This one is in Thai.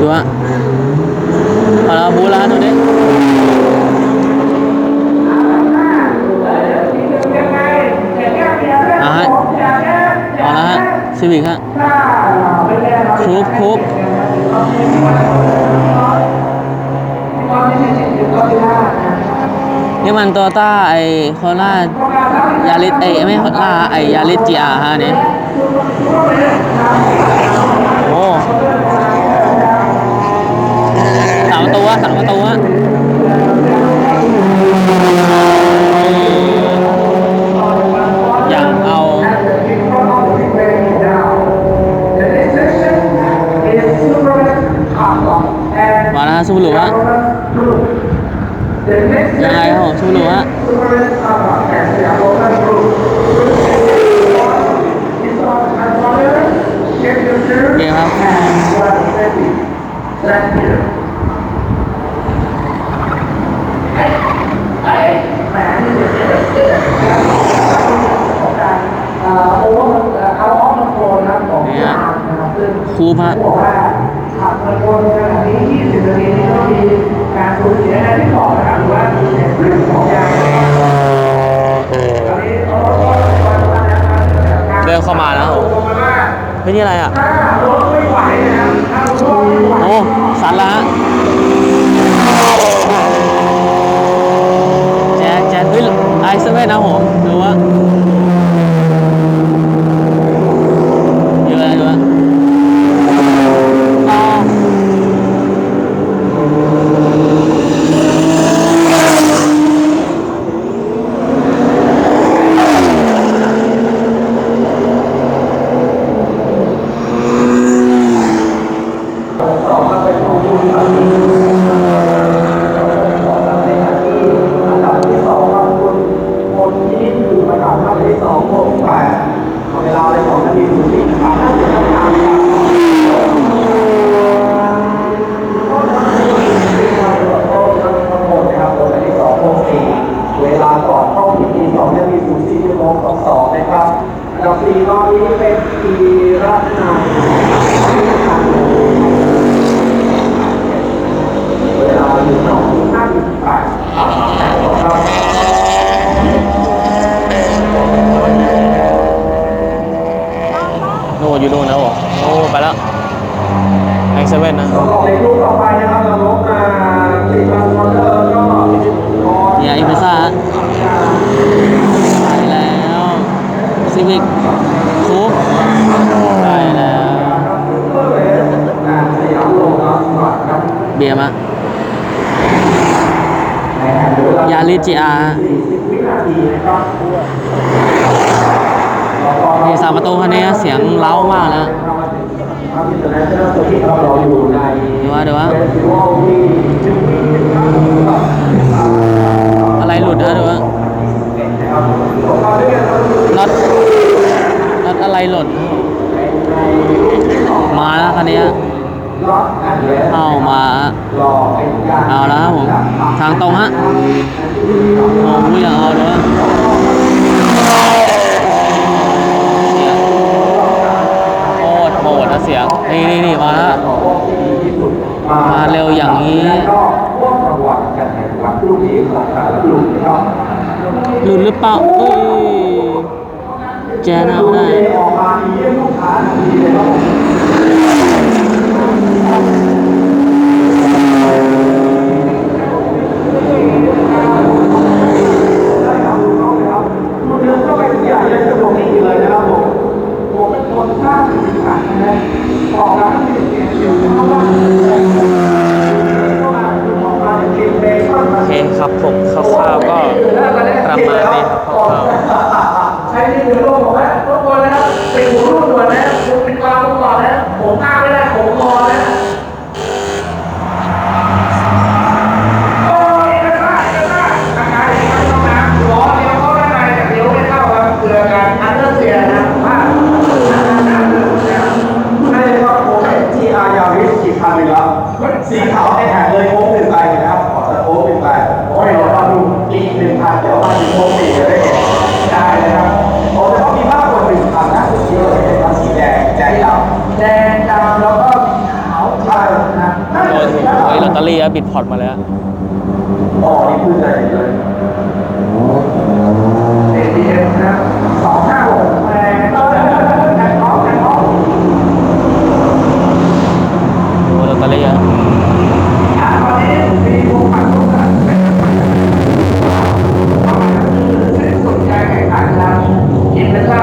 ดูฮะเอาละบูร้านตรงนี้เอาฮะเอาละฮะซีวิกฮะครูปครูปนี่มันโตต้าไอ้ครายาริสไอ้ไม่โคราไอ้ยาริสจีอาฮะเนี่ย ยังไงครับผมซูบารุฮะเกมครับเนี่ยคูปฮะบ มาแล้วเฮ้ยนี่อะไรอะโอ้สันละแจ๊คแจ๊คเฮ้ยไอซ์เซเว่นนะผมดูว่าเยอะเลยดูว่าอ๋อเวลาก่อนเข้าพิธีสองนาทีศูนย์สี่ชั่วโมงสองสองนะครับ อันดับสี่ตอนนี้เป็นทีรัตนาที่ทางเวลาหนึ่งสองห้าสิบแปดครับโน่นอยู่โน่นนะผมโอ้ไปแล้วไอซ์เซเว่นนะต่อในรูปต่อไปนะครับเราลบมาสี่พันวอเตอร์ก็พอเนี่ยอิมเพซ่าฮะไปแล้ว ซีวิกคูปไปแล้วสยามโลกอนครับเบียร์มะในแห่งเวลายาลิจีอาร์สี่สาทีนะครับนี่สามประตูคันนี้เสียงเล้ามากแล้วครับอินเตอร์เนชั่นแนลตัวที่เราอยู่ในเดี๋ยวว่าเดี๋ยวว่า เฟสติวัลที่จึงมีนะครับ อะไรหลุดนะเดี๋ยวว่า นะครับผมมาด้วยกันครับ น็อตน็อตอะไรหลุดมาแล้ว คันนี้ล็อกอันเข้ามาเอาแล้วครับผมทางตรงฮะโอ้โหอย่างเอาเลยเสียโคตรโหดนะเสียงนี่นี่นี่มาแล้วมาเร็วอย่างนี้ลุนหลุดหรือเปล่าเอ้ยแจนเอาได้ ออกมาเยี่ยมลูกค้าทันทีเลยครับผมได้ครับถูกต้องเลยครับคุณเดินเข้าไปทุกอย่างเลยจะบอกนี่เลยนะครับผมผมเป็นคนสร้างสีสันนะออกมาให้เสียงเสียงเข้ามาเข้ามาออกมาเก็บเบคอนมา โอเคครับผมคร่าวๆก็ประ มาณนี้ครั บิดพอร์ตมาแล้วอ๋อนี่คือใจเลยเอทีเอสนะสองห้าหกแปดแปดท้องแปดท้องดูลอตเตอรี่อะ